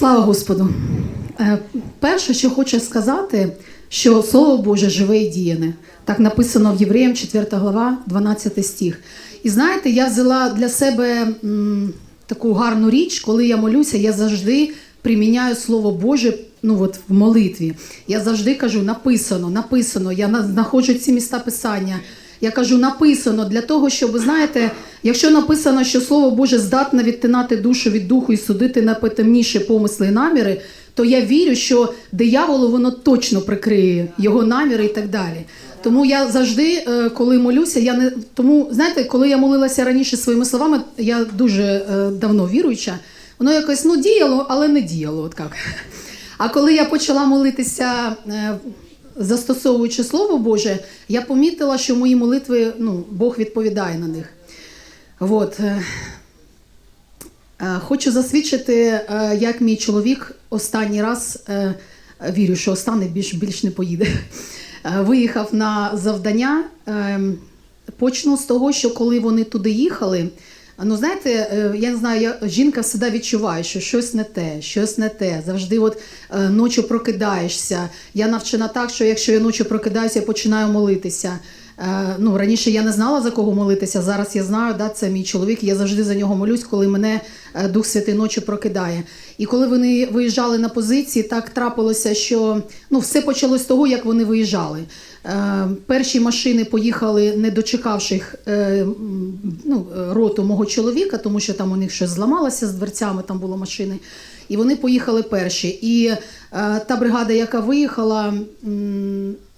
Слава Господу! Е, Перше, що хочу сказати, що Слово Боже живе і діяне. Так написано в Євреям 4 глава, 12 стих. І знаєте, я взяла для себе м, таку гарну річ, коли я молюся, я завжди приміняю Слово Боже ну, от, в молитві. Я завжди кажу, написано, написано, я на- знаходжу ці міста писання. Я кажу, написано для того, щоб знаєте, якщо написано, що Слово Боже здатне відтинати душу від духу і судити найпотемніші помисли і наміри, то я вірю, що дияволу воно точно прикриє його наміри і так далі. Тому я завжди, е, коли молюся, я не тому, знаєте, коли я молилася раніше своїми словами, я дуже е, давно віруюча, воно якось ну діяло, але не діяло. От як. А коли я почала молитися, е, застосовуючи Слово Боже, я помітила, що мої молитви, ну, Бог відповідає на них. От. е, е, Хочу засвідчити, е, як мій чоловік останній раз вірю, що останній більш, більш не поїде. Виїхав на завдання. Е, Почну з того, що коли вони туди їхали, ну знаєте, е, я не знаю, я, жінка завжди відчуває, що щось не те, щось не те. Завжди от е, ночі прокидаєшся. Я навчена так, що якщо я ночі прокидаюся, я починаю молитися. Е, ну, раніше я не знала за кого молитися. Зараз я знаю, да, це мій чоловік. Я завжди за нього молюсь, коли мене е, Дух Святий ночі прокидає. І коли вони виїжджали на позиції, так трапилося, що ну, все почалось з того, як вони виїжджали. Е, перші машини поїхали, не дочекавши ну, роту мого чоловіка, тому що там у них щось зламалося з дверцями, там було машини. І вони поїхали перші. І та бригада, яка виїхала,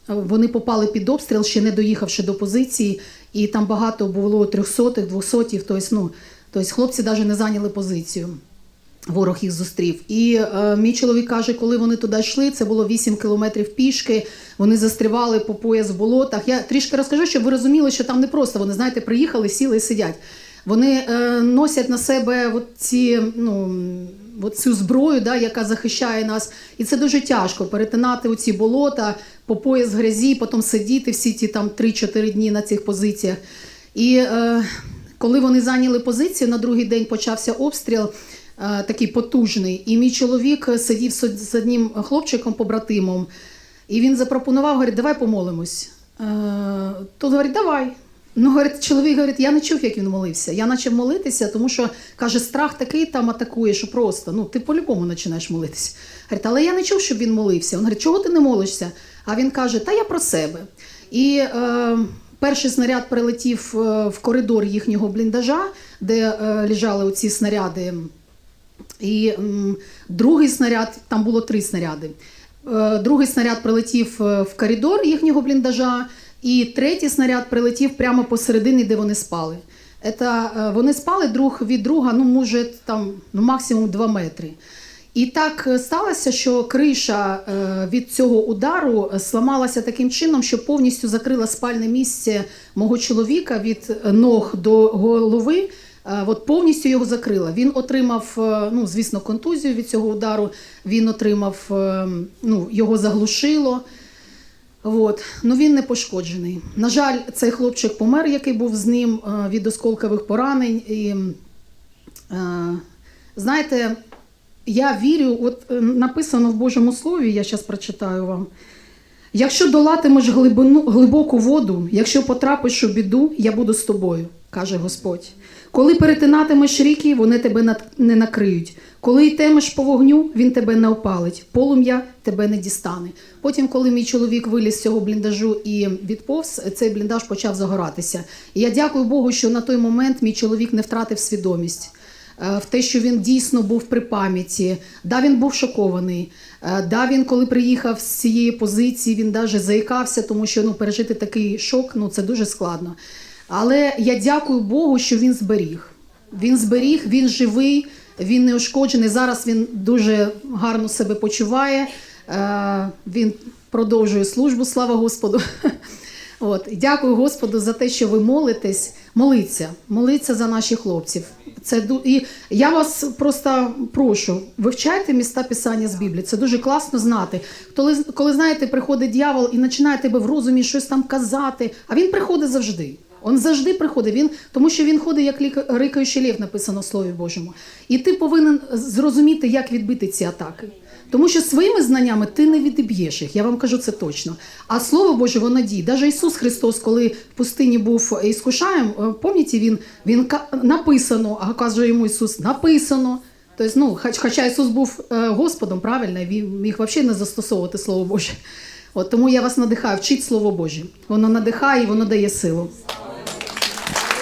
вони попали під обстріл, ще не доїхавши до позиції, і там багато було трьохсотих, двохсотів. Тобто, ну, тобто хлопці навіть не зайняли позицію. Ворог їх зустрів. І е, мій чоловік каже, коли вони туди йшли, це було 8 кілометрів пішки. Вони застрівали по пояс в болотах. Я трішки розкажу, щоб ви розуміли, що там не просто вони, знаєте, приїхали, сіли і сидять. Вони е, носять на себе от ці, ну, цю зброю, да, яка захищає нас. І це дуже тяжко перетинати оці болота по пояс грязі, потім сидіти всі ті там 3-4 дні на цих позиціях. І е, коли вони зайняли позицію, на другий день почався обстріл. е, Такий потужний, і мій чоловік сидів з одним хлопчиком, побратимом, і він запропонував, говорить, давай помолимось. Е, Тут говорить, давай. Ну, говорить, чоловік говорить, я не чув, як він молився. Я почав молитися, тому що каже, страх такий там атакує, що просто ну ти по-любому починаєш молитися. Говорить, але я не чув, щоб він молився. Він говорить, чого ти не молишся? А він каже, та я про себе. І е, перший снаряд прилетів е, в коридор їхнього бліндажа, де е, лежали оці снаряди. І м, другий снаряд, там було три снаряди. Е, другий снаряд прилетів е, в коридор їхнього бліндажа, і третій снаряд прилетів прямо посередині, де вони спали. Это, е, вони спали друг від друга, ну, може, там, ну, максимум 2 метри. І так е, сталося, що криша е, від цього удару сламалася таким чином, що повністю закрила спальне місце мого чоловіка від ног до голови. От повністю його закрила. Він отримав, ну звісно, контузію від цього удару. Він отримав, е, ну його заглушило. От. Ну він не пошкоджений. На жаль, цей хлопчик помер, який був з ним е, від осколкових поранень. І, е, знаєте, я вірю, от е, написано в Божому Слові, я зараз прочитаю вам. Якщо долатимеш глибину, глибоку воду, якщо потрапиш у біду, я буду з тобою, каже Господь. Коли перетинатимеш ріки, вони тебе не накриють. Коли йтемеш по вогню, він тебе не опалить, полум'я тебе не дістане. Потім, коли мій чоловік виліз з цього бліндажу і відповз, цей бліндаж почав загоратися. І я дякую Богу, що на той момент мій чоловік не втратив свідомість. Е, в те, що він дійсно був при пам'яті. Да, він був шокований. Е, Да, він, коли приїхав з цієї позиції, він навіть заїкався, тому що ну, пережити такий шок ну, це дуже складно. Але я дякую Богу, що він зберіг. Він зберіг, він живий, він не ушкоджений. Зараз він дуже гарно себе почуває. Е, Він продовжує службу, слава Господу. От, дякую Господу за те, що ви молитесь. Молиться, молиться за наших хлопців. Це і я вас просто прошу, вивчайте міста писання з Біблії. Це дуже класно знати. Коли, коли знаєте, приходить дьявол і починає тебе в розумі щось там казати, а він приходить завжди. Він завжди приходить, він, тому що він ходить як рикаючий лев, написано в Слові Божому. І ти повинен зрозуміти, як відбити ці атаки. Тому що своїми знаннями ти не відіб'єш їх, я вам кажу це точно. А слово Боже, воно діє. Навіть Ісус Христос, коли в пустині був іскушаєм, е, пам'ятаєте, він, він написано, а каже йому Ісус, написано. Тобто, ну, хоч- хоча Ісус був е, Господом, правильно, він міг взагалі не застосовувати Слово Боже. От тому я вас надихаю, вчіть Слово Боже. Воно надихає і воно дає силу.